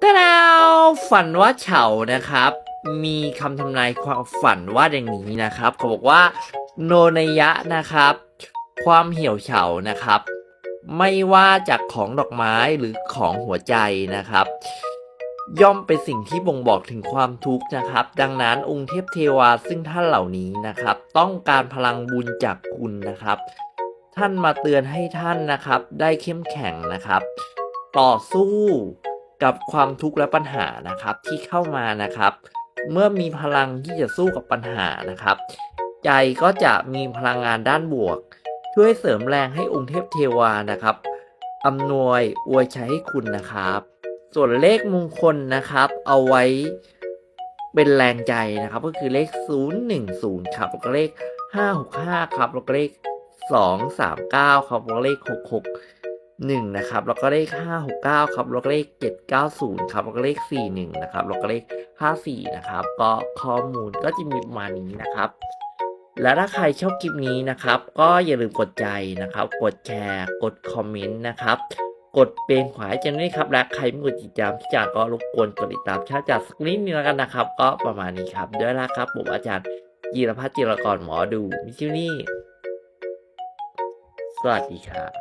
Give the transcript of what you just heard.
แต่แล้วฝันว่าเฉานะครับ มีคำทำนายความฝันว่าอย่างนี้นะครับเขาบอกว่า โนนยะนะครับ ความเหี่ยวเฉานะครับ ไม่ว่าจากของดอกไม้หรือของหัวใจนะครับ ย่อมเป็นสิ่งที่บ่งบอกถึงความทุกข์นะครับ ดังนั้นองค์เทพเทวาซึ่งท่านเหล่านี้นะครับ ต้องการพลังบุญจากคุณนะครับ ท่านมาเตือนให้ท่านนะครับ ได้เข้มแข็งนะครับ ต่อสู้ กับความทุกข์และปัญหานะครับที่เข้ามานะครับ เมื่อมีพลังที่จะสู้กับปัญหานะครับ ใจก็จะมีพลังงานด้านบวก ช่วยเสริมแรงให้องค์เทพเทวานะครับอำนวยอวยชัยให้คุณนะครับ ส่วนเลขมงคลนะครับ เอาไว้เป็นแรงใจนะครับ ก็คือเลข 010 ครับแล้วก็เลข 565 ครับแล้วก็เลข 239 ครับแล้วก็เลข 1นะครับแล้วก็เลข 569 ครับแล้วก็เลข 790 ครับแล้วก็เลข 41 นะครับแล้วก็เลข 54 นะครับ ก็ข้อมูลก็จะมีประมาณนี้นะครับ และถ้าใครชอบคลิปนี้นะครับ ก็อย่าลืมกดใจนะครับ กดแชร์ กดคอมเมนต์นะครับ กดเป็นขวาใจนด้วยครับ และใครไม่กดติดตามที่จาก็รบกวนกดติดตามชาจัดสักนิดนึงแล้วกันนะครับ ก็ประมาณนี้ครับด้วยละครับผมอาจารย์จีรพัฒน์จิรกรหมอดูมิชินี่สวัสดีครับ